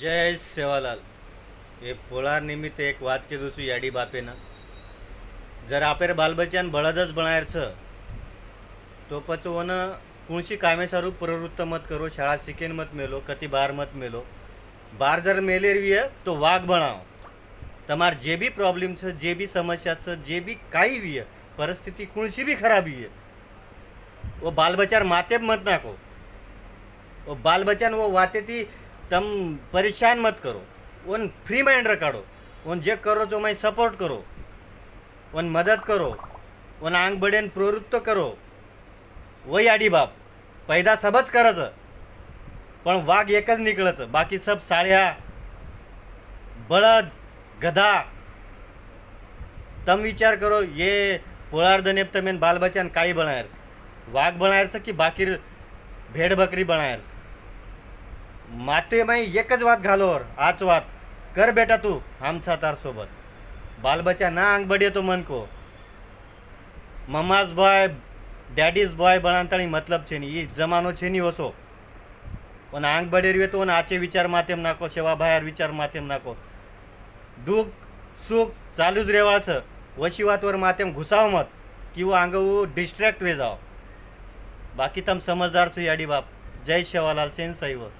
जय सेवालाल. ये पोला निमित्त एक वाद के दूसरी याडी बापे ना जर आप बाल बच्चन बड़द बनाए तो पचो न कुछ कामें सारू प्रवृत्त मत करो शाला सिकेन मत मेलो कति बार मत मेलो. बार जर मेले रही तो वाघ बनाओ तमार जे भी प्रॉब्लम छ जे भी समस्या से जे भी का ही भी है परिस्थिति कुछ भी खराब हुई वो बाल बच्चन माते मत नाको. वो बाल बच्चन वो वाते थी તમ પરેશાન મત કરો ઓન ફ્રી માઇન્ડ રખાડો ઓન જે કરો છો મેં સપોર્ટ કરો ઓન મદદ કરો ઓન આંગ બળેન પ્રવૃત્ત કરો વહી આડી બાપ પૈદા સબ જ કરે છે પણ વાઘ એક જ નીકળે છે બાકી સબ સાળ્યા બળદ ગધા તમે વિચાર કરો એ પોળાર્ધને તમે બાલ બચ્ચાને કાંઈ બનાવ્યા છે વાઘ બનાવ્યા છે કે બાકી ભેડ બકરી બનાવ્યા છે માતે માં એક જ વાત ઘાલો ઓર આચ વાત કર બેટા તું આમછા તાર સોબત બાલ બચ્ચા ના આંગ બળીએ તો મન કો મમાઝ બોય ડેડીઝ બોય બનાવતાની મતલબ છે નહીં એ જમાનો છે નહીં ઓછો અને આંગ બળી રહ્યો તો અને આચે વિચાર માધ્યમ નાખો સેવા ભાયાર વિચાર માધ્યમ નાખો દુઃખ સુખ ચાલુ જ રહેવા છે ઓછી વાત वर માધ્યમ ઘુસાવ મત किंवा अंगवू डिस्ट्रॅक्ट वे जाव बाकी तम समजदार છો યાડી બાપ જય શેવાલાલ સેન સૈવ